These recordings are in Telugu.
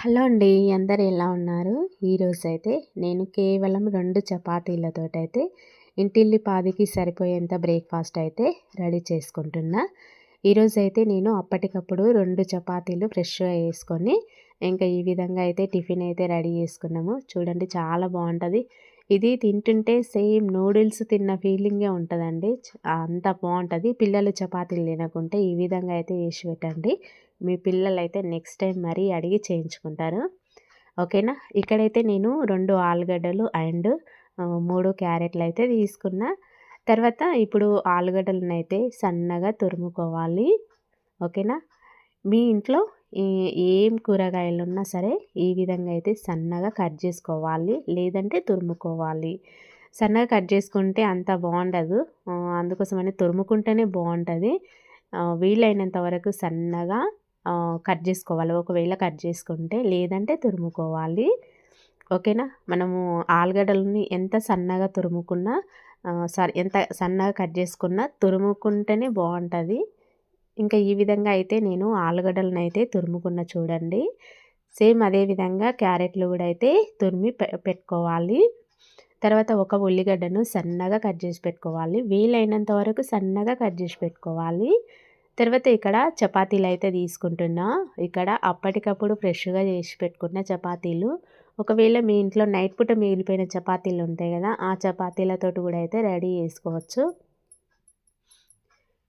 హలో అండి అందరు ఎలా ఉన్నారు? ఈరోజు అయితే నేను కేవలం రెండు చపాతీలతోటైతే ఇంటిల్లి పాదికి సరిపోయేంత బ్రేక్ఫాస్ట్ అయితే రెడీ చేసుకుంటున్నా. ఈరోజు అయితే నేను అప్పటికప్పుడు రెండు చపాతీలు ఫ్రెష్గా వేసుకొని ఇంకా ఈ విధంగా అయితే టిఫిన్ అయితే రెడీ చేసుకున్నాము. చూడండి చాలా బాగుంటుంది. ఇది తింటుంటే సేమ్ నూడిల్స్ తిన్న ఫీలింగే ఉంటుందండి. అంత బాగుంటుంది పిల్లలు చపాతీలు తినకుంటే ఈ విధంగా అయితే చేసి పెట్టండి. మీ పిల్లలు అయితే నెక్స్ట్ టైం మరీ అడిగి చేయించుకుంటారు. ఓకేనా? ఇక్కడైతే నేను రెండు ఆలుగడ్డలు అండ్ మూడు క్యారెట్లు అయితే తీసుకున్నా. తర్వాత ఇప్పుడు ఆలుగడ్డలను అయితే సన్నగా తురుముకోవాలి. ఓకేనా? మీ ఇంట్లో ఏం కూరగాయలు ఉన్నా సరే ఈ విధంగా అయితే సన్నగా కట్ చేసుకోవాలి లేదంటే తురుముకోవాలి. సన్నగా కట్ చేసుకుంటే అంత బాగుండదు. అందుకోసమని తురుముకుంటేనే బాగుంటుంది. వీలైనంత వరకు సన్నగా కట్ చేసుకోవాలి. ఒకవేళ కట్ చేసుకుంటే లేదంటే తురుముకోవాలి. ఓకేనా? మనము ఆలుగడ్డలని ఎంత సన్నగా తురుముకున్నా సారీ ఎంత సన్నగా కట్ చేసుకున్నా తురుముకుంటేనే బాగుంటుంది. ఇంకా ఈ విధంగా అయితే నేను ఆలుగడ్డలను అయితే తురుముకున్న చూడండి. సేమ్ అదే విధంగా క్యారెట్లు కూడా అయితే తురిమి పెట్టుకోవాలి. తర్వాత ఒక ఉల్లిగడ్డను సన్నగా కట్ చేసి పెట్టుకోవాలి. వీలైనంత వరకు సన్నగా కట్ చేసి పెట్టుకోవాలి. తర్వాత ఇక్కడ చపాతీలు అయితే తీసుకుంటున్నా. ఇక్కడ అప్పటికప్పుడు ఫ్రెష్గా చేసి పెట్టుకున్న చపాతీలు. ఒకవేళ మీ ఇంట్లో నైట్ పూట మిగిలిపోయిన చపాతీలు ఉంటాయి కదా ఆ చపాతీలతో కూడా అయితే రెడీ చేసుకోవచ్చు.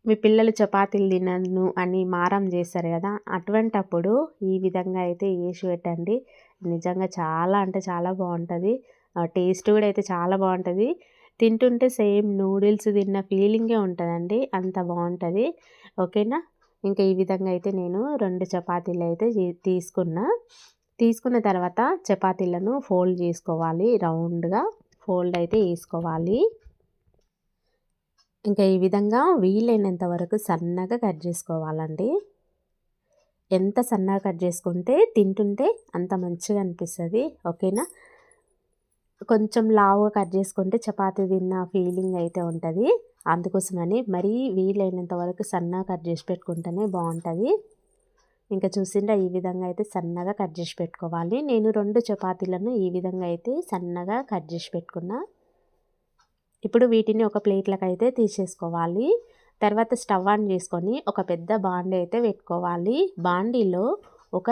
మీ పిల్లలు చపాతీలు తినను అని మారం చేస్తారు కదా అటువంటప్పుడు ఈ విధంగా అయితే వేసి పెట్టండి. నిజంగా చాలా అంటే చాలా బాగుంటుంది. టేస్ట్ కూడా అయితే చాలా బాగుంటుంది. తింటుంటే సేమ్ నూడిల్స్ తిన్న ఫీలింగే ఉంటుందండి. అంత బాగుంటుంది. ఓకేనా? ఇంకా ఈ విధంగా అయితే నేను రెండు చపాతీలు అయితే తీసుకున్నా. తీసుకున్న తర్వాత చపాతీలను ఫోల్డ్ చేసుకోవాలి. రౌండ్గా ఫోల్డ్ అయితే వేసుకోవాలి ఇంకా ఈ విధంగా వీలైనంత వరకు సన్నగా కట్ చేసుకోవాలండి. ఎంత సన్నగా కట్ చేసుకుంటే తింటుంటే అంత మంచిగా అనిపిస్తుంది. ఓకేనా? కొంచెం లావుగా కట్ చేసుకుంటే చపాతీ తిన్న ఫీలింగ్ అయితే ఉంటుంది. అందుకోసమని మరీ వీలైనంత వరకు సన్నగా కట్ చేసి పెట్టుకుంటేనే బాగుంటుంది. ఇంకా చూసిండ్రా ఈ విధంగా అయితే సన్నగా కట్ చేసి పెట్టుకోవాలి. నేను రెండు చపాతీలను ఈ విధంగా అయితే సన్నగా కట్ చేసి పెట్టుకున్నా. ఇప్పుడు వీటిని ఒక ప్లేట్లకు అయితే తీసేసుకోవాలి. తర్వాత స్టవ్ ఆన్ చేసుకొని ఒక పెద్ద బాండీ అయితే పెట్టుకోవాలి. బాండీలో ఒక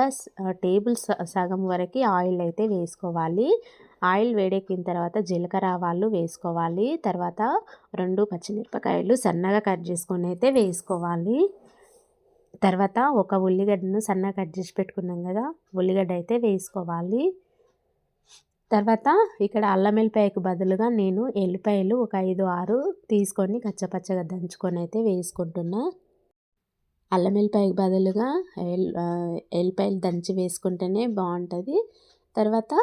టేబుల్ సగం వరకు ఆయిల్ అయితే వేసుకోవాలి. ఆయిల్ వేడెక్కిన తర్వాత జీలకర్ర ఆవాలు వేసుకోవాలి. తర్వాత రెండు పచ్చిమిరపకాయలు సన్నగా కట్ చేసుకొని అయితే వేసుకోవాలి. తర్వాత ఒక ఉల్లిగడ్డను సన్నగా కట్ చేసి పెట్టుకున్నాం కదా ఉల్లిగడ్డ అయితే వేసుకోవాలి. తర్వాత ఇక్కడ అల్లం వెల్లిపాయకు బదులుగా నేను ఎల్లిపాయలు ఒక ఐదు ఆరు తీసుకొని కచ్చపచ్చగా దంచుకొని అయితే వేసుకుంటున్నా. అల్లం వెల్లిపాయకు బదులుగా ఎల్లిపాయలు దంచి వేసుకుంటేనే బాగుంటుంది. తర్వాత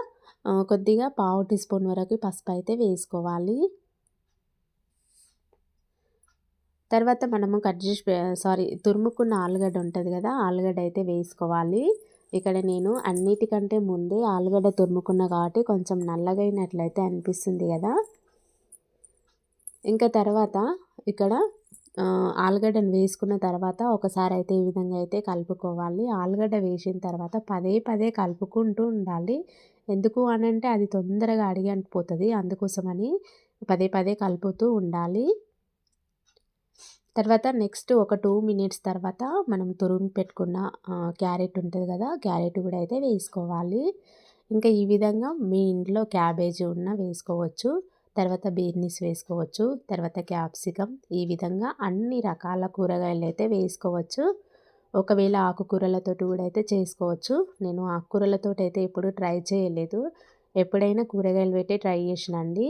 కొద్దిగా పావు టీ స్పూన్ వరకు పసుపు అయితే వేసుకోవాలి. తర్వాత మనము కట్ చేసి సారీ తురుముకున్న ఆలుగడ్డ ఉంటుంది కదా ఆలుగడ్డ అయితే వేసుకోవాలి. ఇక్కడ నేను అన్నిటికంటే ముందే ఆలుగడ్డ తురుముకున్న కాబట్టి కొంచెం నల్లగైనట్లయితే అనిపిస్తుంది కదా. ఇంకా తర్వాత ఇక్కడ ఆలుగడ్డను వేసుకున్న తర్వాత ఒకసారి అయితే ఈ విధంగా అయితే కలుపుకోవాలి. ఆలుగడ్డ వేసిన తర్వాత పదే పదే కలుపుకుంటూ ఉండాలి. ఎందుకు అని అంటే అది తొందరగా అడిగి అంటిపోతుంది. అందుకోసమని పదే పదే కలుపుతూ ఉండాలి. తర్వాత నెక్స్ట్ ఒక టూ మినిట్స్ తర్వాత మనం తురుము పెట్టుకున్న క్యారెట్ ఉంటుంది కదా క్యారెట్ కూడా అయితే వేసుకోవాలి. ఇంకా ఈ విధంగా మీ ఇంట్లో క్యాబేజ్ ఉన్న వేసుకోవచ్చు. తర్వాత బీర్నీస్ వేసుకోవచ్చు. తర్వాత క్యాప్సికమ్ ఈ విధంగా అన్ని రకాల కూరగాయలు అయితే వేసుకోవచ్చు. ఒకవేళ ఆకుకూరలతో కూడా అయితే చేసుకోవచ్చు. నేను ఆకుకూరలతో అయితే ఎప్పుడు ట్రై చేయలేదు. ఎప్పుడైనా కూరగాయలు పెట్టి ట్రై చేసినండి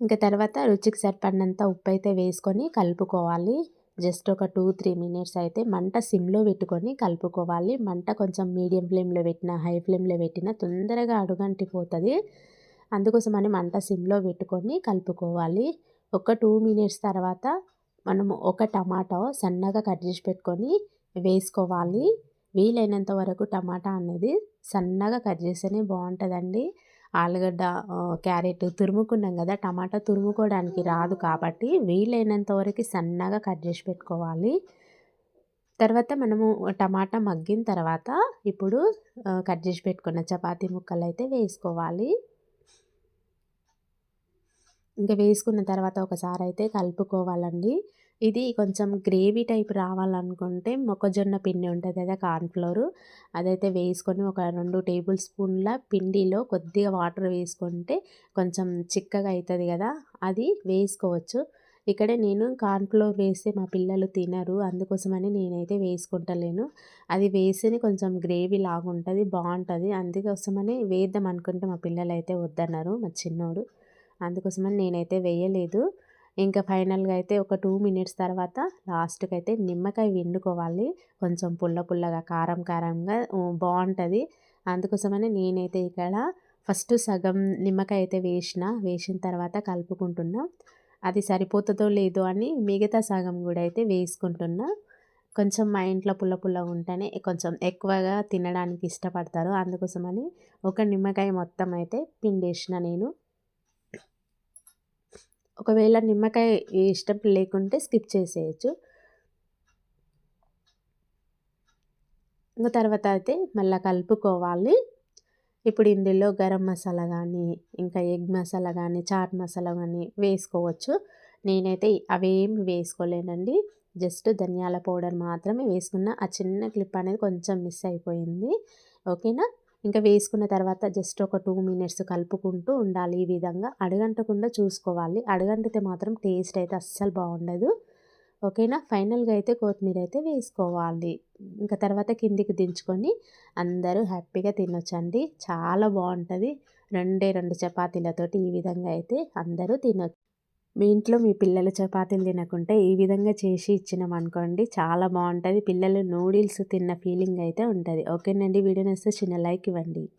ఇంకా తర్వాత రుచికి సరిపడినంత ఉప్పు అయితే వేసుకొని కలుపుకోవాలి. జస్ట్ ఒక టూ త్రీ మినిట్స్ అయితే మంట సిమ్లో పెట్టుకొని కలుపుకోవాలి. మంట కొంచెం మీడియం ఫ్లేమ్లో పెట్టిన హై ఫ్లేమ్లో పెట్టిన తొందరగా అడుగంటిపోతుంది. అందుకోసమని మంట సిమ్లో పెట్టుకొని కలుపుకోవాలి. ఒక టూ మినిట్స్ తర్వాత మనము ఒక టమాటో సన్నగా కట్ చేసి పెట్టుకొని వేసుకోవాలి. వీలైనంత వరకు టమాటా అనేది సన్నగా కట్ చేస్తేనే బాగుంటుందండి. ఆలుగడ్డ క్యారెట్ తురుముకున్నాం కదా టమాటా తురుముకోవడానికి రాదు కాబట్టి వీలైనంత వరకు సన్నగా కట్ చేసి పెట్టుకోవాలి. తర్వాత మనము టమాటా మగ్గిన తర్వాత ఇప్పుడు కట్ చేసి పెట్టుకున్న చపాతీ ముక్కలు అయితే వేసుకోవాలి. ఇంకా వేసుకున్న తర్వాత ఒకసారి అయితే కలుపుకోవాలండి. ఇది కొంచెం గ్రేవీ టైప్ రావాలనుకుంటే మొక్కజొన్న పిండి ఉంటుంది కదా కార్న్ఫ్లోర్. అదైతే వేసుకొని ఒక రెండు టేబుల్ స్పూన్ల పిండిలో కొద్దిగా వాటర్ వేసుకుంటే కొంచెం చిక్కగా అవుతుంది కదా అది వేసుకోవచ్చు. ఇక్కడ నేను కార్న్ఫ్లోర్ వేస్తే మా పిల్లలు తినరు అందుకోసమని నేనైతే వేసుకుంటలేను. అది వేస్తేనే కొంచెం గ్రేవీ లాగా ఉంటుంది బాగుంటుంది. అందుకోసమని వేద్దాం అనుకుంటే మా పిల్లలు అయితే వద్దన్నారు మా చిన్నోడు. అందుకోసమని నేనైతే వేయలేదు. ఇంకా ఫైనల్గా అయితే ఒక టూ మినిట్స్ తర్వాత లాస్ట్కి అయితే నిమ్మకాయ వండుకోవాలి. కొంచెం పుల్ల పుల్లగా కారం కారంగా బాగుంటుంది అందుకోసమని నేనైతే ఇక్కడ ఫస్ట్ సగం నిమ్మకాయ అయితే వేసిన వేసిన తర్వాత కలుపుకుంటున్నా. అది సరిపోతుందో లేదో అని మిగతా సగం కూడా అయితే వేసుకుంటున్నా. కొంచెం మా ఇంట్లో పుల్ల పుల్ల ఉంటేనే కొంచెం ఎక్కువగా తినడానికి ఇష్టపడతారు. అందుకోసమని ఒక నిమ్మకాయ మొత్తం అయితే పిండేసిన నేను. ఒకవేళ నిమ్మకాయ ఇష్టం లేకుంటే స్కిప్ చేసేయచ్చు. ఇంకా తర్వాత అయితే మళ్ళీ కలుపుకోవాలి. ఇప్పుడు ఇందులో గరం మసాలా కానీ ఇంకా ఎగ్ మసాలా కానీ చాట్ మసాలా కానీ వేసుకోవచ్చు. నేనైతే అవేమి వేసుకోలేనండి. జస్ట్ ధనియాల పౌడర్ మాత్రమే వేసుకున్న. ఆ చిన్న క్లిప్ అనేది కొంచెం మిస్ అయిపోయింది. ఓకేనా? ఇంకా వేసుకున్న తర్వాత జస్ట్ ఒక టూ మినిట్స్ కలుపుకుంటూ ఉండాలి ఈ విధంగా. అడగంటకుండా చూసుకోవాలి. అడగంటితే మాత్రం టేస్ట్ అయితే అస్సలు బాగుండదు. ఓకేనా? ఫైనల్గా అయితే కొత్తిమీర అయితే వేసుకోవాలి. ఇంకా తర్వాత కిందికి దించుకొని అందరూ హ్యాపీగా తినొచ్చండి. చాలా బాగుంటుంది. రెండే రెండు చపాతీలతోటి ఈ విధంగా అయితే అందరూ తినొచ్చు. మీ ఇంట్లో మీ పిల్లలు చపాతీలు తినకుంటే ఈ విధంగా చేసి ఇచ్చినాం అనుకోండి చాలా బాగుంటుంది. పిల్లలు నూడిల్స్ తిన్న ఫీలింగ్ అయితే ఉంటుంది. ఓకేనండి. వీడియో నేస్తే చిన్న లైక్ ఇవ్వండి.